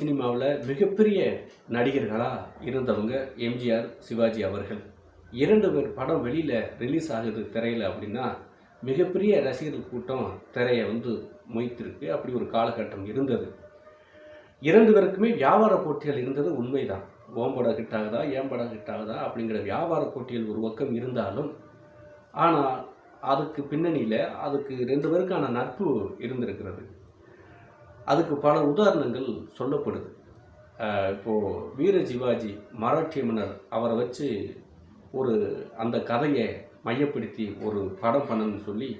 சினிமாவில் மிகப்பெரிய நடிகர்களாக இருந்தவங்க எம்ஜிஆர் சிவாஜி அவர்கள். இரண்டு பேர் படம் வெளியில் ரிலீஸ் ஆகுது திரையில் அப்படின்னா மிகப்பெரிய ரசிகர்கள் கூட்டம் திரையை வந்து மொய்த்திருக்கு. அப்படி ஒரு காலகட்டம் இருந்தது. இரண்டு பேருக்குமே வியாபார போட்டிகள் இருந்தது உண்மைதான். ஓம்படம் ஹிட் ஆகுதா ஏம்படம் ஹிட் ஆகுதா அப்படிங்கிற வியாபார போட்டிகள் ஒரு பக்கம் இருந்தாலும் ஆனால் அதுக்கு பின்னணியில் அதுக்கு ரெண்டு பேருக்கான நட்பு இருந்திருக்கிறது. அதுக்கு பல உதாரணங்கள் சொல்லப்படுது. இப்போது வீர சிவாஜி மராட்டிய மன்னர் அவரை வச்சு ஒரு அந்த கதையை மையப்படுத்தி ஒரு படம் பண்ணணும்னு சொல்லி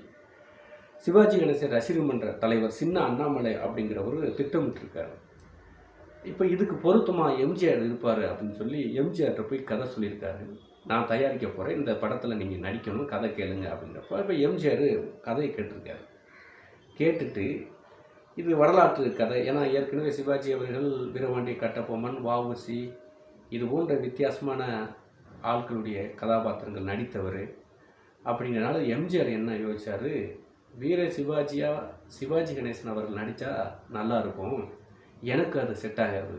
சிவாஜி கணேசன் ரசிகர் மன்ற தலைவர் சின்ன அண்ணாமலை அப்படிங்கிறவர் திட்டமிட்டிருக்காரு. இப்போ இதுக்கு பொருத்தமாக எம்ஜிஆர் இருப்பார் அப்படின்னு சொல்லி எம்ஜிஆர்கிட்ட போய் கதை சொல்லியிருக்காரு. நான் தயாரிக்க போகிறேன் இந்த படத்தில் நீங்கள் நடிக்கணும் கதை கேளுங்க அப்படிங்கிறப்ப இப்போ எம்ஜிஆர் கதையை கேட்டிருக்காரு. கேட்டுட்டு இது வரலாற்று கதை. ஏன்னா ஏற்கனவே சிவாஜி அவர்கள் வீரபாண்டிய கட்டபொம்மன் வஉசி இது போன்ற வித்தியாசமான ஆட்களுடைய கதாபாத்திரங்கள் நடித்தவர். அப்படிங்கிறனால எம்ஜிஆர் என்ன யோசிச்சார்? வீர சிவாஜியா சிவாஜி கணேசன் அவர்கள் நடித்தா நல்லா இருக்கும். எனக்கு அது செட் ஆகாது.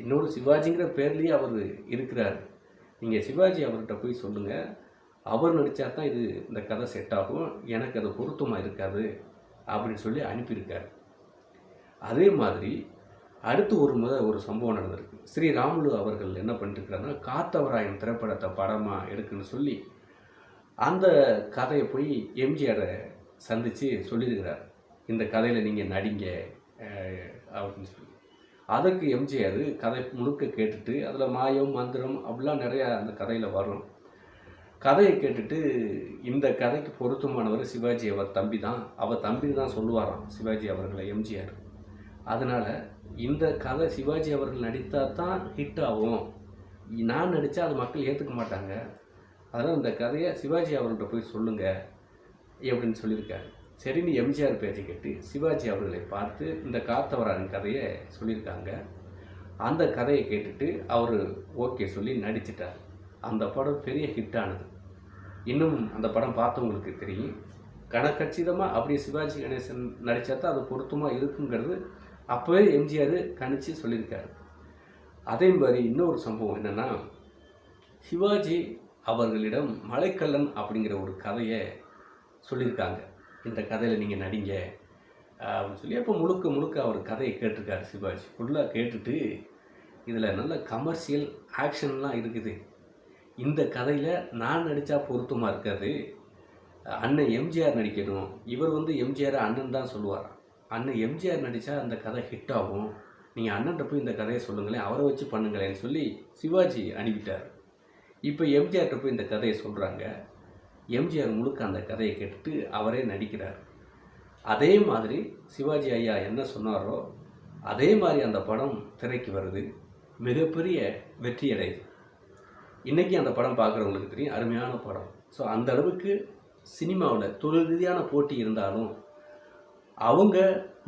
இன்னொரு சிவாஜிங்கிற பேர்லேயே அவர் இருக்கிறார். நீங்கள் சிவாஜி அவர்கிட்ட போய் சொல்லுங்கள் அவர் நடித்தா தான் இது இந்த கதை செட் ஆகும். எனக்கு அது பொருத்தமாக இருக்காது. அப்படின்னு சொல்லி அனுப்பியிருக்காரு. அதே மாதிரி அடுத்து ஒரு முத ஒரு சம்பவம் நடந்திருக்கு. ஸ்ரீ ராமுலு அவர்கள் என்ன பண்ணிருக்கிறாருன்னா காத்தவராயன் திரைப்படத்தை படமாக எடுக்குன்னு சொல்லி அந்த கதையை போய் எம்ஜிஆரை சந்தித்து சொல்லியிருக்கிறார். இந்த கதையில் நீங்கள் நடிங்க அப்படின்னு சொல்லி. அதற்கு எம்ஜிஆர் கதை முழுக்க கேட்டுட்டு அதில் மாயம் மந்திரம் அப்படிலாம் நிறையா அந்த கதையில் வரும். கதையை கேட்டுட்டு இந்த கதைக்கு பொருத்தமானவர் சிவாஜி அவர் தம்பி தான் அவர் தம்பி தான் சொல்லுவாராம் சிவாஜி அவர்களை எம்ஜிஆர். அதனால் இந்த கதை சிவாஜி அவர்கள் நடித்தா தான் ஹிட் ஆகும். நான் நடித்தா அது மக்கள் ஏற்றுக்க மாட்டாங்க. அதனால் இந்த கதையை சிவாஜி அவர்கள்ட்ட போய் சொல்லுங்கள் அப்படின்னு சொல்லியிருக்காரு. சரின்னு எம்ஜிஆர் பேச்சை கேட்டு சிவாஜி அவர்களை பார்த்து இந்த காத்தவராயன் கதையை சொல்லியிருக்காங்க. அந்த கதையை கேட்டுட்டு அவர் ஓகே சொல்லி நடிச்சிட்டார். அந்த படம் பெரிய ஹிட் ஆனது. இன்னும் அந்த படம் பார்த்தவங்களுக்கு தெரியும். கணக்கச்சிதமாக அப்படியே சிவாஜி கணேசன் நடித்தா தான் அது பொருத்தமாக இருக்குங்கிறது அப்போவே எம்ஜிஆர் கணிச்சு சொல்லியிருக்காரு. அதே மாதிரி இன்னொரு சம்பவம் என்னென்னா சிவாஜி அவர்களிடம் மலைக்கல்லன் அப்படிங்கிற ஒரு கதையை சொல்லியிருக்காங்க. இந்த கதையில் நீங்கள் நடிங்க அப்படின்னு சொல்லி அப்போ முழுக்க முழுக்க அவர் கதையை கேட்டிருக்காரு சிவாஜி. ஃபுல்லாக கேட்டுட்டு இதில் நல்ல கமர்ஷியல் ஆக்ஷன்லாம் இருக்குது. இந்த கதையில் நான் நடித்தா பொருத்தமாக இருக்காது. அண்ணன் எம்ஜிஆர் நடிக்கணும். இவர் வந்து எம்ஜிஆர் அண்ணன் தான் சொல்லுவார் அண்ணன் எம்ஜிஆர் நடித்தா அந்த கதை ஹிட் ஆகும். நீங்கள் அண்ணன்ட்ட போய் இந்த கதையை சொல்லுங்களேன் அவரை வச்சு பண்ணுங்களேன்னு சொல்லி சிவாஜி அனுப்பிட்டார் இப்போ எம்ஜிஆர்கிட்ட போய் இந்த கதையை சொல்கிறாங்க எம்ஜிஆர் முழுக்க அந்த கதையை கேட்டுட்டு அவரே நடிக்கிறார். அதே மாதிரி சிவாஜி ஐயா என்ன சொன்னாரோ அதே மாதிரி அந்த படம் திரைக்கு வருது. மிகப்பெரிய வெற்றி அடையுது இன்றைக்கி அந்த படம் பார்க்குறவங்களுக்கு தெரியும் அருமையான படம். ஸோ அந்த அளவுக்கு சினிமாவில் தொழில் ரீதியான போட்டி இருந்தாலும் அவங்க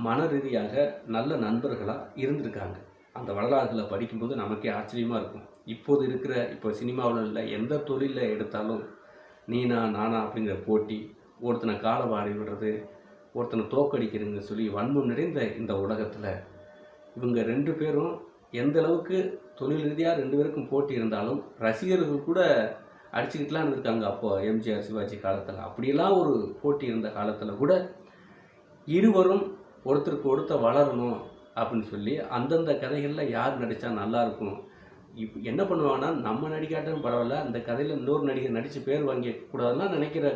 மன ரீதியாக நல்ல நண்பர்களாக இருந்திருக்காங்க. அந்த வரலாறுகளை படிக்கும்போது நமக்கே ஆச்சரியமாக இருக்கும். இப்போது இருக்கிற இப்போ சினிமாவில் இல்லை எந்த தொழிலில் எடுத்தாலும் நீனா நானா அப்படிங்கிற போட்டி ஒருத்தனை காலை வாடி விடுறது ஒருத்தனை தோக்கடிக்கிறதுன்னு சொல்லி வன்மம் நிறைந்த இந்த உலகத்தில் இவங்க ரெண்டு பேரும் எந்த அளவுக்கு தொழில் ரீதியாக ரெண்டு பேருக்கும் போட்டி இருந்தாலும் ரசிகர்கள் கூட அடிச்சுக்கிட்டுலாம் இருந்திருக்காங்க அப்போ எம்ஜிஆர் சிவாஜி காலத்தில். அப்படியெல்லாம் ஒரு போட்டி இருந்த காலத்தில் கூட இருவரும் ஒருத்தருக்கு ஒருத்தர் வளரணும் அப்படின்னு சொல்லி அந்தந்த கதைகளில் யார் நடித்தா நல்லாயிருக்கும் இப் இப்போ என்ன பண்ணுவாங்கன்னா நம்ம நடிக்காட்டும் பரவாயில்ல அந்த கதையில் இன்னொரு நடிகர் நடித்து பேர் வாங்கிக்கூடாதுன்னா நினைக்கிற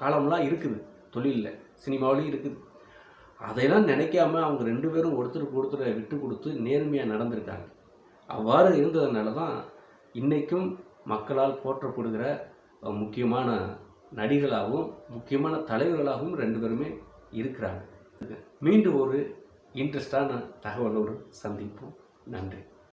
காலம்லாம் இருக்குது தொழிலில் சினிமாவிலையும் இருக்குது. அதையெல்லாம் நினைக்காம அவங்க ரெண்டு பேரும் ஒருத்தருக்கு ஒருத்தரை விட்டு கொடுத்து நேர்மையாக நடந்திருக்காங்க. அவ்வாறு இருந்ததுனால தான் இன்றைக்கும் மக்களால் போற்றப்படுகிற முக்கியமான நடிகளாகவும் முக்கியமான தலைவர்களாகவும் ரெண்டு பேருமே இருக்கிறாங்க. மீண்டும் ஒரு இன்ட்ரெஸ்டான தகவலோடு சந்திப்போம். நன்றி.